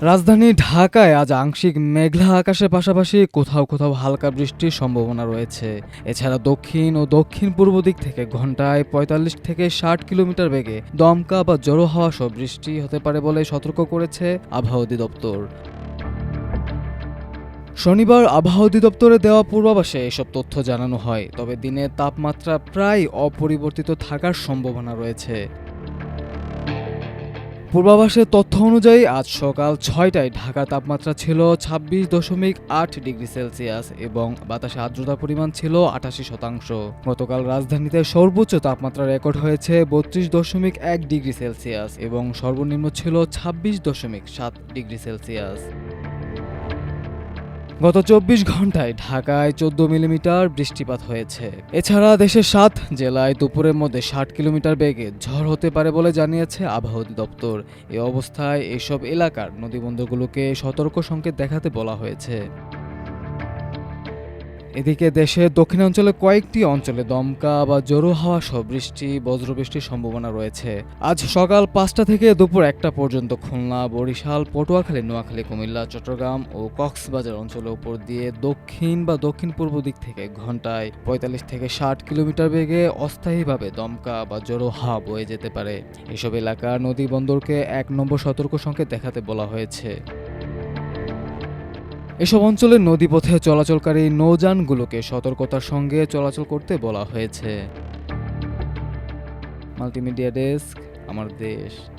রাজধানী ঢাকায় আজ আংশিক মেঘলা আকাশের পাশাপাশি কোথাও কোথাও হালকা বৃষ্টির সম্ভাবনা রয়েছে। এছাড়া দক্ষিণ ও দক্ষিণ পূর্ব দিক থেকে ঘন্টায় পঁয়তাল্লিশ থেকে ষাট কিলোমিটার বেগে দমকা বা জড়ো হওয়া সহ বৃষ্টি হতে পারে বলে সতর্ক করেছে আবহাওয়া অধিদপ্তর। শনিবার আবহাওয়া অধিদপ্তরে দেওয়া পূর্বাভাসে এসব তথ্য জানানো হয়, তবে দিনের তাপমাত্রা প্রায় অপরিবর্তিত থাকার সম্ভাবনা রয়েছে। পূর্বাভাসের তথ্য অনুযায়ী, আজ সকাল ছয়টায় ঢাকার তাপমাত্রা ছিল ছাব্বিশ দশমিক আট ডিগ্রি সেলসিয়াস এবং বাতাসে আর্দ্রতার পরিমাণ ছিল আটাশি শতাংশ। গতকাল রাজধানীতে সর্বোচ্চ তাপমাত্রা রেকর্ড হয়েছে বত্রিশ দশমিক এক ডিগ্রি সেলসিয়াস এবং সর্বনিম্ন ছিল ছাব্বিশ দশমিক সাত ডিগ্রি সেলসিয়াস। গত চব্বিশ ঘন্টায় ঢাকায় চোদ্দ মিলিমিটার বৃষ্টিপাত হয়েছে। এছাড়া দেশের সাত জেলায় দুপুরের মধ্যে ষাট কিলোমিটার বেগে ঝড় হতে পারে বলে জানিয়েছে আবহাওয়া দপ্তর। এ অবস্থায় এসব এলাকার নদীবন্দরগুলোকে সতর্ক সংকেত দেখাতে বলা হয়েছে। এদিকে দেশের দক্ষিণাঞ্চলে কয়েকটি অঞ্চলে দমকা বা জোরো হাওয়া সহ বৃষ্টি, বজ্রবৃষ্টির সম্ভাবনা রয়েছে। আজ সকাল পাঁচটা থেকে দুপুর একটা পর্যন্ত খুলনা, বরিশাল, পটুয়াখালী, নোয়াখালী, কুমিল্লা, চট্টগ্রাম ও কক্সবাজার অঞ্চলের উপর দিয়ে দক্ষিণ বা দক্ষিণ পূর্ব দিক থেকে ঘন্টায় পঁয়তাল্লিশ থেকে ষাট কিলোমিটার বেগে অস্থায়ীভাবে দমকা বা জোরো হাওয়া বয়ে যেতে পারে। এসব এলাকার নদী বন্দরকে এক নম্বর সতর্ক সংকেত দেখাতে বলা হয়েছে। এসব অঞ্চলের নদীপথে চলাচলকারী নৌযানগুলোকে সতর্কতার সঙ্গে চলাচল করতে বলা হয়েছে। মাল্টিমিডিয়া ডেস্ক, আমার দেশ।